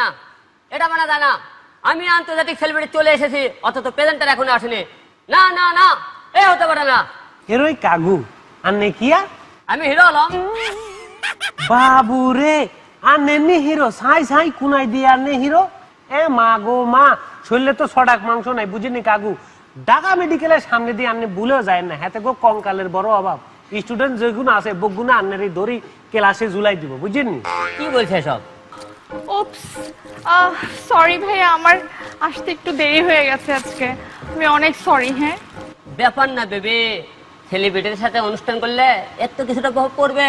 না। এটা মানা যায় না। আমি আন্তর্জাতিক সেলিব্রিটি চলে এসেছি অথচ প্রেজেন্টার এখনও আসেনি। না না না এ হতে পারে না। হেরোই কাগু আন্নে কিয়া আমি হিরো হলাম। বাবু রে আন্নে নি হিরো সাই সাই কুনাই দিয়ে আন্নে হিরো এ মা গো মা শরীরে তো ছডাক মাংস নাই বুঝিনি কাগু ঢাকা মেডিকেলের সামনে দিয়ে আন্নে ভুলেও যায় না। হাতে গো কঙ্কালের বড় অভাব। স্টুডেন্ট যেগুলো আছে বগুনা আন্নের দড়ি ক্লাসে জুলাই দিব বুঝিনি? কি বলছে সব ওপস সরি ভাইয়া আমার আসতে একটু দেরি হয়ে গেছে আজকে। আমি অনেক সরি হ্যাঁ? ব্যাপার না বেবি সেলিব্রিটির সাথে অনুষ্ঠান করলে এর তো কিছুটা প্রভাব পড়বে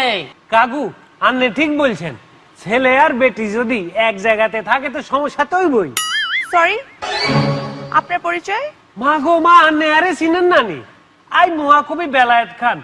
কাগু আন্নে ঠিক বলছেন। ছেলে আর বেটি যদি এক জায়গাতে থাকে তো সমস্যা তো বই সরি আপনার পরিচয়? মা গো মা আন্নে আরে চিনেন নানি আই মহাকবি বেলায়েত খান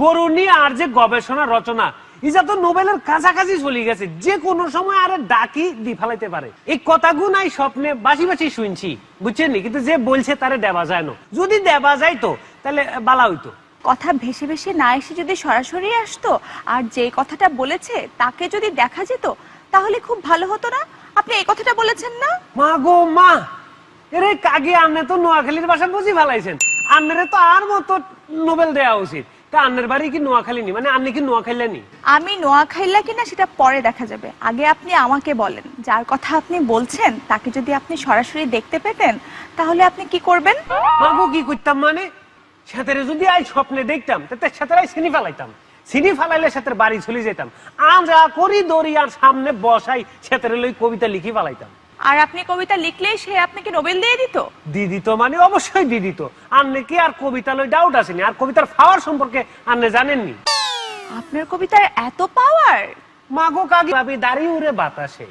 গরু নিয়ে আর যে গবেষণা রচনা ইজা তো নোবেলের কাছাকাছি চলে গেছে। যে কোনো সময় আরে ডাকি দি ফেলাইতে পারে। এই কথাগুলো নাই স্বপ্নে বাসি বাসি শুনছি। বুঝছেন কিন্তু যে বলছে তারে দেবা যায় না। যদি দেবা যায় তো তাহলে বালা হইতো। কথা ভেসে ভেসে না এসে যদি সরাসরি আসতো আর যে কথাটা বলেছে তাকে যদি দেখা যেত তাহলে খুব ভালো হতো না? আপনি এই কথাটা বলেছেন না? মা গো মা! এরে কাগে আন্নে তো নোয়াখালীর ভাষা বুঝি ফেলাইছেন। আন্নেরে তো আর মতো নোবেল দেওয়া উচিত। তা আন্নের বাড়ি কি নোয়াখালী নি মানে আন্নে কি নোয়াখালী নি আমি নোয়াখাইলা কিনা সেটা পরে দেখা যাবে। আগে আপনি আমাকে বলেন। যার কথা আপনি বলছেন তাকে যদি আপনি সরাসরি দেখতে পেতেন তাহলে আপনি কি করবেন? মাগো কি করতাম মানে? সাঁতারে যদি আজ স্বপ্নে দেখতাম তাতে সাঁতারাই সিনি ফেলাইতাম। সিনি ফেলাইলে সাথের বাড়ি চলে যেতাম। আমরা করি দড়ি আর সামনে বসাই সাঁতারে লই কবিতা লিখি ফেলাইতাম। আর আপনি কবিতা লিখলেই সে আপনাকে নোবেল দিয়ে দিত? দিদি তো মানে অবশ্যই দিদি তো। আন্নে কি আর কবিতা লই ডাউট আসেনি আর কবিতার ফাওয়ার সম্পর্কে আন্নে জানেননি? আপনার কবিতার এত পাওয়ার মাগো কাকি ভাবি দাঁড়িয়ে উড়ে বাতাসে।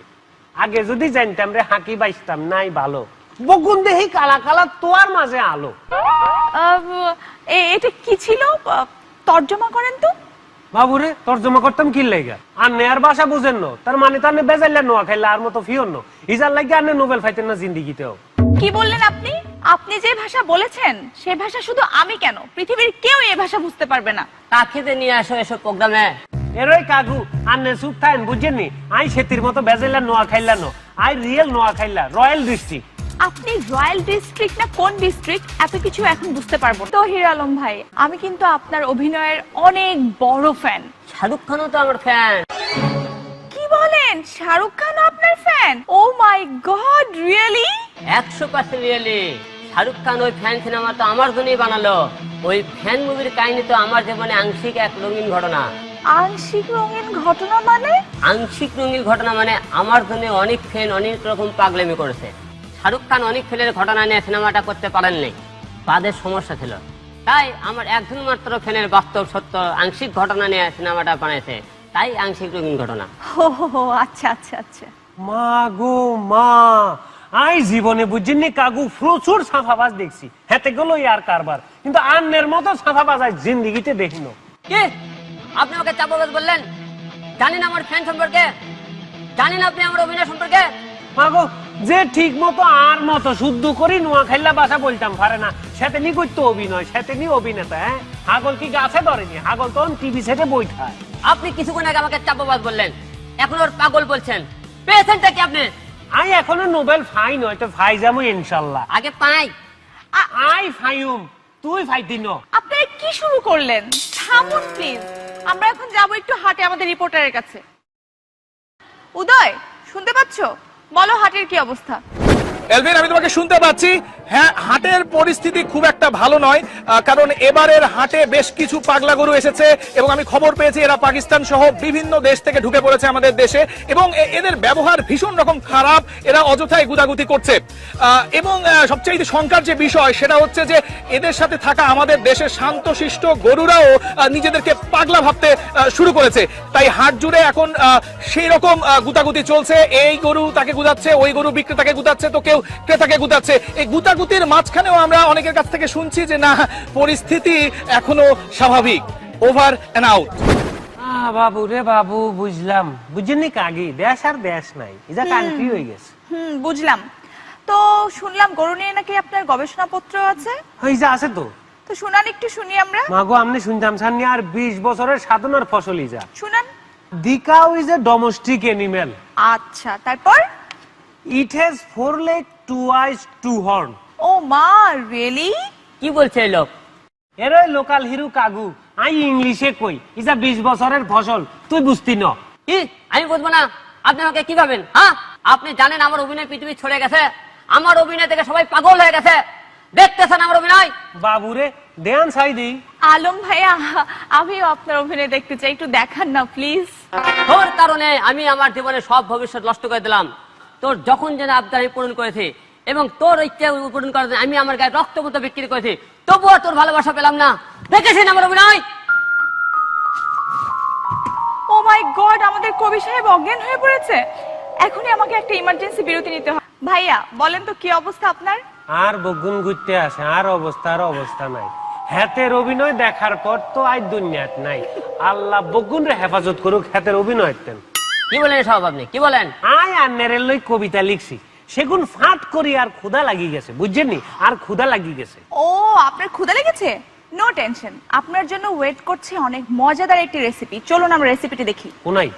আগে যদি জানতাম রে হাঁকি বাইসতাম নাই ভালো। বগুন দেহি কালা কালা তোয়ার মাঝে আলো। এটা কি ছিল? তর্জমা করেন তো? বাবুরে তর্জমা করতাম কি লেগা? আন্নে আর ভাষা বুঝেন ন। তার মানে তো আন্নে বেজাইলে নোয়া খাইলে আর মতো ফিওর ন। ইজার লাগে আন্নে নোবেল ফাইতেন না জিন্দিগিতেও। কি বললেন আপনি? আপনি যে ভাষা বলেছেন সে ভাষা শুধু আমি কেন? পৃথিবীর কেউ এই ভাষা বুঝতে পারবে না। কাকে যে নিয়ে আসো এসব প্রোগ্রামে। এরই কাকু আন্নে চুপ থাকেন বুঝছেননি আই সেতির মতো বেজাইলে নোয়া খাইলা ন। আই রিয়েল নোয়া খাইলা রয়্যাল ডিস্ট্রিক্ট আপনি রয়্যাল ডিস্ট্রিক্ট না কোন ডিস্ট্রিক্ট এত কিছু এখন বুঝতে পারব তো হির আলম ভাই আমি কিন্তু আপনার অভিনয়ের অনেক বড় ফ্যান শাহরুখ খানও তো আমার ফ্যান কি বলেন? শাহরুখ খান আপনার fan oh my god really একশো পার্সেন্ট রিয়েলি শাহরুখ খান ওই ফ্যান সিনেমা তো আমার জন্যই বানালো। ওই ফ্যান মুভির কাহিনী তো আমার জীবনে আংশিক এক রঙিন ঘটনা। আংশিক রঙিন ঘটনা মানে? আংশিক রঙিন ঘটনা মানে আমার জন্য অনেক ফ্যান অনেক রকম পাগলামি করেছে। শাহরুখ খান অনেক ফেলের ঘটনা নিয়ে সিনেমাটা করতে পারেননি। তাদের সমস্যা ছিল। তাই আমার একজন মাত্র ফ্যানের বাস্তব সত্য আংশিক ঘটনা নিয়ে সিনেমাটা বানিয়েছে তাই আংশিক রঙিন ঘটনা। হো আচ্ছা আচ্ছা আচ্ছা। মা গো মা! আই জীবনে বুঝছেননি কাকু প্রচুর সাফাবাজ দেখছি। হেতে গেল আর কারবার। কিন্তু আন্নের মতো সাফাবাজ আজ জিন্দিগিতে দেখিন কি? আপনি আমাকে চাপাবাজ বললেন? জানেন আমার ফ্যান সম্পর্কে? জানেন আপনি আমার অভিনয় সম্পর্কে? মাগো যে ঠিক মতো আর মতো শুদ্ধ করি নোয়া খাইলা বাসা বলতাম পারে না। সেতে নি করতো অভিনয় সেতে নি অভিনেতা হ্যাঁ? হাগল কি গাছে ধরেনি? হাগল তো টিভি সেটে আপনি কিছুক্ষণ আগে আমাকে চাপাবাজ বললেন। এখন ওর পাগল বলছেন। পেয়েছেনটা কি আপনি? আই এখনও নোবেল ফাই নয় তো ফাই যাব ইনশাল্লাহ। আগে পাই। আই ফাইউম তুই ফাইতি ন আপনারা কি শুরু করলেন? থামুন প্লিজ আমরা এখন যাব একটু হাটে আমাদের রিপোর্টারের কাছে। উদয় শুনতে পাচ্ছো? বলো হাটের কি অবস্থা? এলভিন, আমি তোমাকে শুনতে পাচ্ছি। হ্যাঁ হাটের পরিস্থিতি খুব একটা ভালো নয় কারণ এবারের হাটে বেশ কিছু পাগলা গরু এসেছে এবং আমি খবর পেয়েছি এরা পাকিস্তান সহ বিভিন্ন দেশ থেকে ঢুকে পড়েছে আমাদের দেশে এবং এদের ব্যবহার ভীষণ রকম খারাপ, এরা অযথায় গুদাগুতি করছে। এবং সবচেয়ে শঙ্কার যে বিষয়, সেটা হচ্ছে যে এদের সাথে থাকা আমাদের দেশের শান্তশিষ্ট গরুরাও নিজেদেরকে পাগলা ভাবতে শুরু করেছে। তাই হাট জুড়ে এখন সেই রকম গুতাগুতি চলছে। এই গরু তাকে গুদাচ্ছে, ওই গরু বিক্রেতাকে গুদাচ্ছে, তো কেউ ক্রেতাকে গুদাচ্ছে এই গুতাগুতির মাঝখানেও আমরা অনেকের কাছ থেকে শুনছি যে না পরিস্থিতি এখনও স্বাভাবিক। ওভার এন্ড আউট বাবু রে বাবু বুঝলাম। বুঝিনি কাগি দেশ আর দেশ নাই। এটা কান্ট্রি হয়ে গেছে? হুম বুঝলাম। তো শুনলাম গরু নিয়ে নাকি আপনার গবেষণাপত্র আছে? হয়ে যা আছে তো। তো শুনান একটু শুনি আমরা। মাগো আমনে শুনতাম সামনে আর বিশ বছরের সাধনার ফসলই যা। শুনান। The cow is a domestic animal আচ্ছা তারপর? It has four leg two eyes two horn ও মা রিয়েলি কি বলছে এই লোক? এর লোকাল হিরো কাগু আই ইংলিশে কই ইসা বিশ বছরের ফসল তুই বুঝতি ন। কি? আমি বুঝব না। আপনি আমাকে কি ভাবেন হ্যাঁ আপনি জানেন আমার অভিনয় পৃথিবী ছড়ে গেছে। আমার অভিনয় থেকে সবাই পাগল হয়ে গেছে। দেখতেছেন আমার অভিনয়? বাবুরে দেয়ান সাই দিই আলম ভাইয়া আমিও আপনার অভিনয় দেখতে চাই। একটু দেখান না প্লিজ তোর কারণে আমি আমার জীবনে সব ভবিষ্যৎ নষ্ট করে দিলাম। তোর যখন যেন আবদার আমি পূরণ করেছি এবং তোর ইচ্ছে পূরণ করার জন্য আমি আমার গায়ে রক্ত মতো বিক্রি করেছি তবুও তোর ভালোবাসা পেলাম না। দেখেছেন আমার অভিনয়? ও মাই গড আমাদের কবি সাহেব অজ্ঞান হয়ে পড়েছে। এখনই আমাকে একটা ইমার্জেন্সি বিরতি নিতে হবে ভাইয়া বলেন তো কি অবস্থা আপনার? আর বগুন ঘুরতে আসে আর অবস্থার অবস্থা নাই। হাতের অভিনয় দেখার পর তো আই দুনিয়াত নাই। আল্লাহ বগুন রে হেফাজত করুক হাতের অভিনয় তেন কি বলেন সব আপনি? কি বলেন? আয় আর নেরের লই কবিতা লিখছি। সেগুন ফাঁট করি আর ক্ষুধা লাগি গেছে বুঝছেন নি? আর ক্ষুধা লাগি গেছে। ও আপনার ক্ষুধা লেগেছে? নো টেনশন আপনার জন্য ওয়েট করছে অনেক মজাদার একটি রেসিপি চলুন আমরা রেসিপিটি দেখি। কোনাই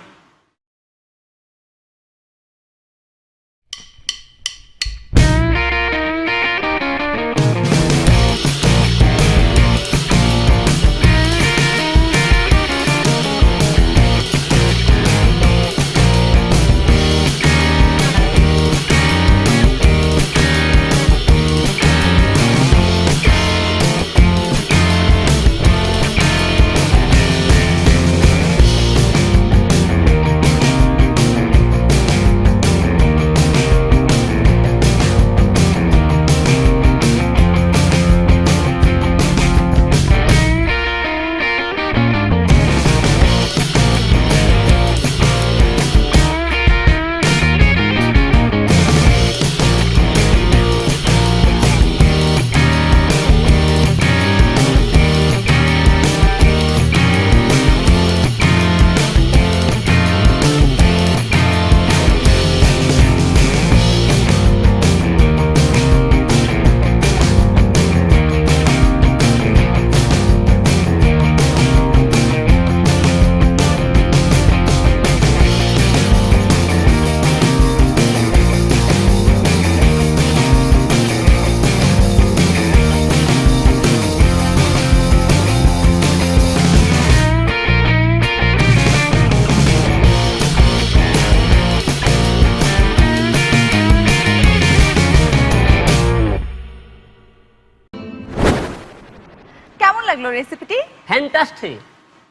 রেসিপিটি ফ্যান্টাস্টিক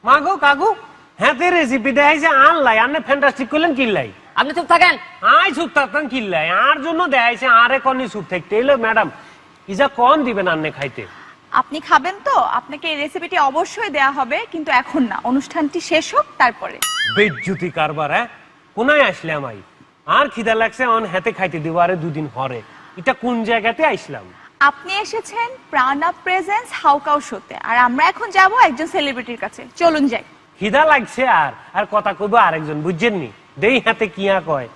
মাগো কাকু হাতের রেসিপি দেখাইছে আনলাই। আন্নে ফ্যান্টাস্টিক করলেন কিল্লাই আপনি চুপ থাকেন। আই চুপ থাকতাম কিল্লাই আর জন্য দেখাইছে আরে কনি চুপ থাকতে। এলো ম্যাডাম ইজা কন দিবেন আন্নে খাইতে। আপনি খাবেন তো? আপনাকে এই রেসিপিটি অবশ্যই দেয়া হবে কিন্তু এখন না। অনুষ্ঠানটি শেষ হোক তারপরে। বেজ্জুতি কারবার হ্যাঁ? কোনায় আসলে আমাই আর খিদা লাগছে অন হাতে খাইতে দিব আরে দুদিন হরে এটা কোন জায়গাতে আইসলাম আপনি এসেছেন প্রাণা প্রেজেন্স হাউকাউ শোতে। আর আমরা এখন যাব একজন সেলিব্রিটির কাছে। চলুন যাই। হিদা লাগছে আর আর কথা কইবো আরেকজন বুঝছেন নি দেই হাতে কিয়া কয়।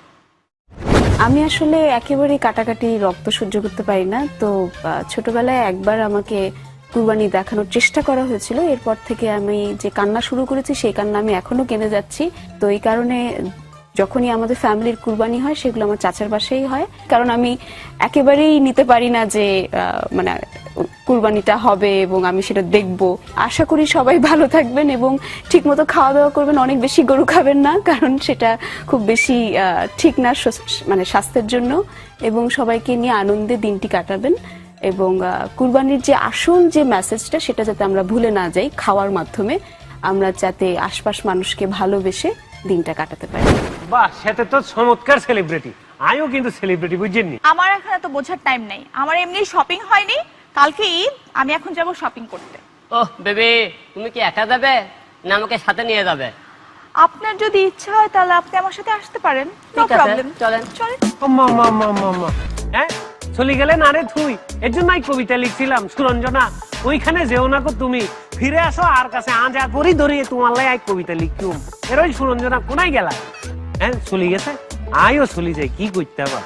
আমি আসলে একেবারেই কাটাকাটি রক্ত সহ্য করতে পারি না তো ছোটবেলায় একবার আমাকে কুরবানি দেখানোর চেষ্টা করা হয়েছিল। এরপর থেকে আমি যে কান্না শুরু করেছি সেই কান্না আমি এখনও কেঁদে যাচ্ছি। তো এই কারণে যখনই আমাদের ফ্যামিলির কুরবানি হয়, সেগুলো আমার চাচার বাসাই হয়। কারণ আমি একেবারেই নিতে পারি না যে মানে কুরবানিটা হবে এবং আমি সেটা দেখব। আশা করি সবাই ভালো থাকবেন এবং ঠিকমতো খাওয়া দাওয়া করবেন। অনেক বেশি গরু খাবেন না, কারণ সেটা খুব বেশি ঠিক না মানে স্বাস্থ্যের জন্য। এবং সবাইকে নিয়ে আনন্দে দিনটি কাটাবেন এবং কুরবানির যে আসল যে মেসেজটা সেটা যাতে আমরা ভুলে না যাই খাওয়ার মাধ্যমে, আমরা যাতে আশপাশ মানুষকে ভালোবেসে দিনটা কাটাতে পারি। বাহ সেটা তো চমৎকার সেলিব্রিটি আমিও কিন্তু সেলিব্রিটি আমার এখন এত বোঝার টাইম নেই। আমার এমনি শপিং হয়নি। কালকে ঈদ আমি এখন যাব শপিং করতে। ওহ বেবি তুমি কি একা যাবে? না আমাকে সাথে নিয়ে যাবে? আপনার যদি ইচ্ছা হয় তাহলে আপনি আমার সাথে আসতে পারেন। নো প্রবলেম চলেন। চলেন। মা মা মা মা মা হ্যাঁ? চলে গেলেন আরে থুই এর জন্যই কবিতা লিখছিলাম। সুরঞ্জনা ওইখানে যেও না গো তুমি। ফিরে আসো আর কাছে। আজা করি ধরিয়ে তোমার লাই কবিতা লিখতুম এরই সুরঞ্জনা কোনায় গেলা? হ্যাঁ চলে গেছে আয়ও চলে যায় কি করতে আবার